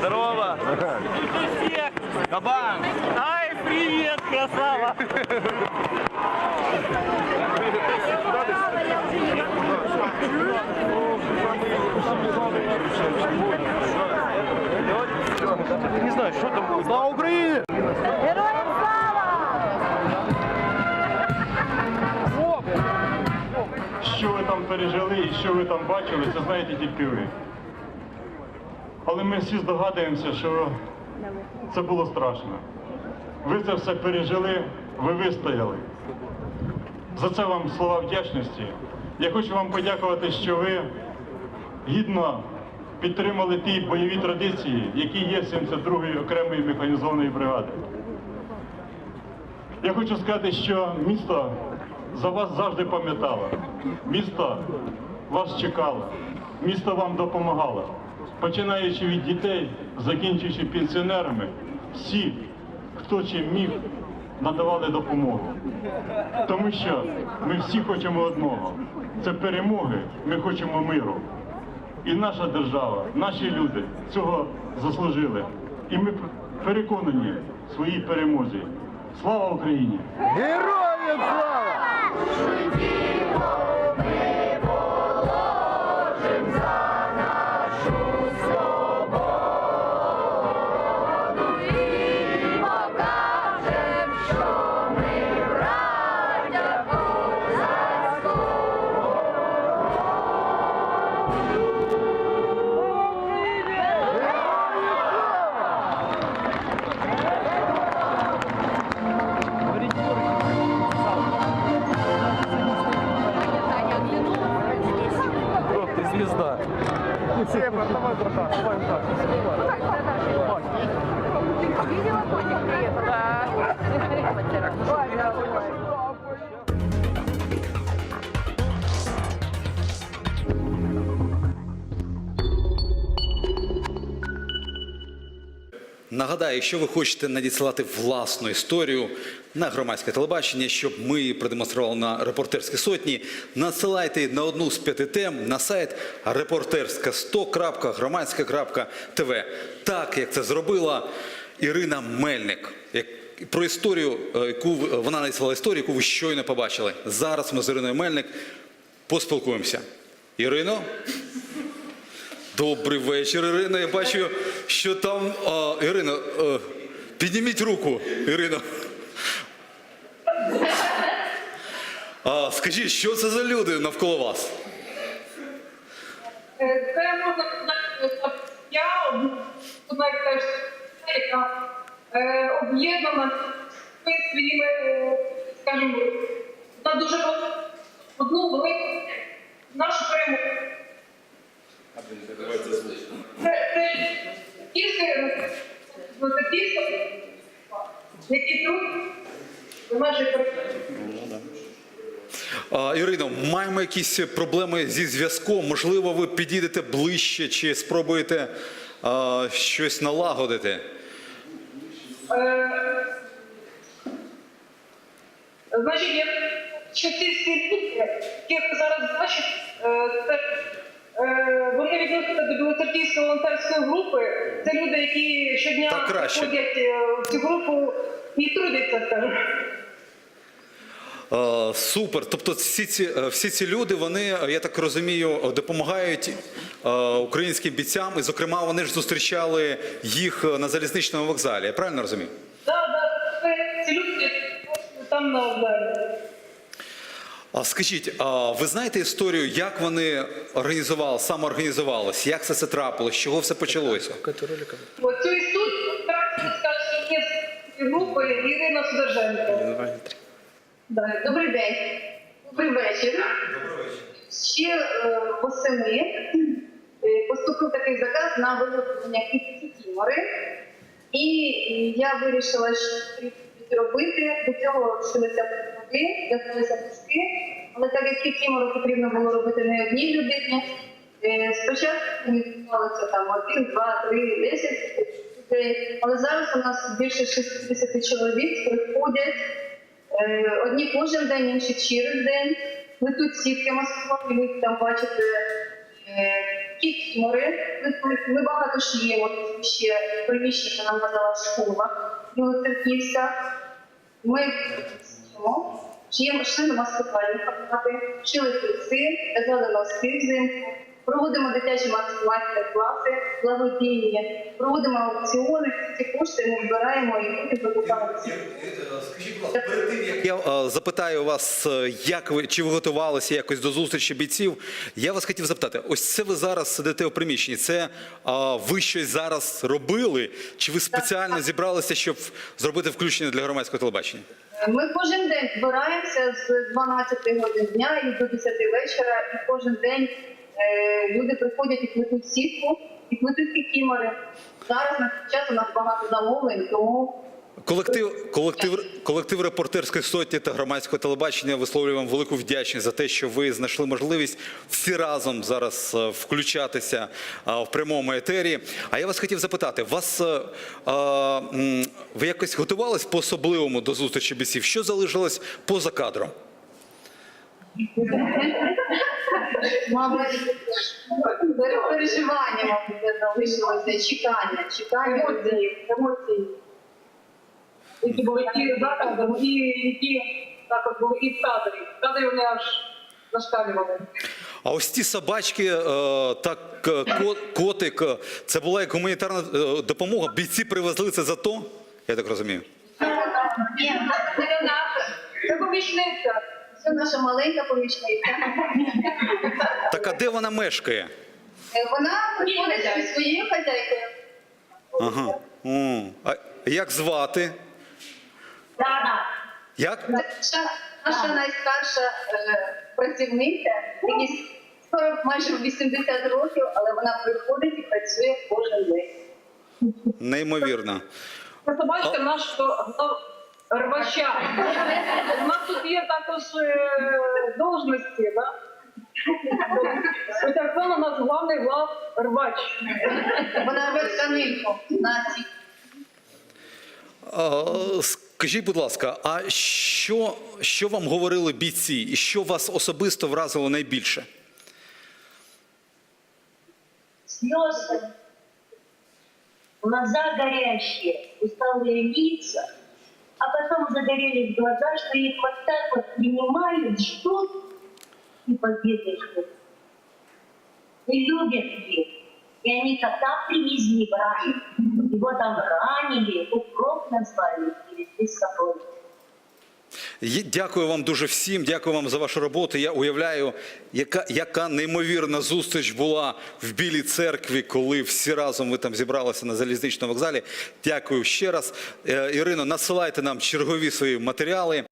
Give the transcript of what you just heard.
Здорово! Кабан! Ай, привет, красава! Не знаю, що там. Слава Україні! Героям слава! Що ви там пережили і що ви там бачили, це знаєте тільки ви. Але ми всі здогадуємося, що це було страшно. Ви це все пережили, ви вистояли. За це вам слова вдячності. Я хочу вам подякувати, що ви гідно підтримали ті бойові традиції, які є 72-ї окремої механізованої бригади. Я хочу сказати, що місто за вас завжди пам'ятало. Місто вас чекало, місто вам допомагало. Починаючи від дітей, закінчуючи пенсіонерами, всі, хто чим міг, надавали допомогу. Тому що ми всі хочемо одного. Це перемоги, ми хочемо миру. І наша держава, наші люди цього заслужили. І ми переконані в своїй перемозі. Слава Україні! Героям слава! Нагадаю, якщо ви хочете надіслати власну історію на громадське телебачення, щоб ми її продемонстрували на репортерській сотні, надсилайте на одну з п'яти тем на сайт reporterska100.громадська.тв. Так, як це зробила Ірина Мельник. Про історію, е, яку вона надіслала історію, яку ви щойно побачили. Зараз ми з Іриною Мельник поспілкуємося. Ірино? Добрий вечір, Ірина. Я бачу, що там. А, Ірина, а, підніміть руку, Ірина. А, Скажіть, що це за люди навколо вас? Е, це ну, можна сказати, я одна яка об'єднана е, своїми, скажімо, на дуже одну велику нашу. Це, це тільки ну, це тільки, які тут в нашій Ірино, маємо якісь проблеми зі зв'язком. Можливо, ви підійдете ближче чи спробуєте а, щось налагодити. Е, Значить, я, люди, ви зараз бачите, е, це, вони відносяться до білоцерківської волонтерської групи. Це люди, які щодня Так приходять е, в цю групу і трудяться, скажімо. Супер. Тобто всі ці, е, всі ці люди, вони, е, я так розумію, допомагають е, українським бійцям, і, зокрема, вони ж зустрічали їх е, на залізничному вокзалі. Я правильно розумію? Да, да, ці люди там на вокзалі. А скажіть, а ви знаєте історію, як вони організували, самоорганізувалися, як це все трапилось, з чого все почалося? Оцю історію що є з групи Ірина Судерженко. Добрий день. Добрий вечір. Ще е, восени е, поступив такий заказ на виготовлення кітімори. І я вирішила щось робити. До цього вчилися води, готувалися пуски. Але так як кітімори потрібно було робити не одній людині, е, спочатку мені відбувалося там один, два, три, десять людей. Але зараз у нас більше 60 чоловік приходять. Е, Одні кожен день, інші через день. Ми тут сітки маскували, ви там бачите е, кітмори. Ми, ми, ми багато шиємо, ще приміщення нам надала школа Білоцерківська. Ми шиємо, шиємо шили маскувальні апарати, шили труси, в'язали носки взимку. Проводимо дитячі майстер-класи, благодійні, проводимо аукціони, ці кошти ми збираємо і потім викупаємо. Скажіть, будь ласка, перед тим як я е, запитаю вас, е, як ви чи ви готувалися якось до зустрічі бійців, я вас хотів запитати: ось це ви зараз сидите у приміщенні. Це а, ви щось зараз робили? Чи ви спеціально зібралися, щоб зробити включення для громадського телебачення? Ми кожен день збираємося з 12 годин дня і до 10 вечора, і кожен день е, люди приходять і плетуть сітку, і плетуть кікімори. Зараз на час у нас багато замовлень, тому Колектив, колектив, колектив репортерської сотні та громадського телебачення висловлює вам велику вдячність за те, що ви знайшли можливість всі разом зараз е, включатися е, в прямому етері. А я вас хотів запитати, вас е, е, ви якось готувались по особливому до зустрічі бійців? Що залишилось поза кадром? мабуть переживання, мабуть, залишилося, чекання, чекання людей. Які були і закладом, і які також були і в кадрі. В кадрі вони аж зашкалювали. А ось ті собачки е, та к- ко- котик, е, це була як гуманітарна е, допомога. Бійці привезли це за то, я так розумію. Це наша. Помічниця. Це наша маленька помічниця. Так а де вона мешкає? Е, Вона приходить зі своєю хазяйкою. Ага. О, а як звати? Як? Це наша, наша найстарша е, працівниця, якій скоро майже 80 років, але вона приходить і працює кожен день. Неймовірно. Це собачка нашого глав рвача. У нас тут є також е, должності, да? Це у нас головний глав рвач. Вона рве тканинку на. А, Скажіть, будь ласка, а що, що вам говорили бійці, і що вас особисто вразило найбільше? слезы, глаза горящие, усталые лица, а потом загорелись глаза, что их вот так вот принимают, ждут и победы ждут. И любят их. И они кота привезли в рай. Его там ранили, укроп назвали, и везли собой. Дякую вам дуже всім. Дякую вам за вашу роботу. Я уявляю, яка, яка неймовірна зустріч була в Білій церкві, коли всі разом ви там зібралися на залізничному вокзалі. Дякую ще раз. Е, Ірино, насилайте нам чергові свої матеріали.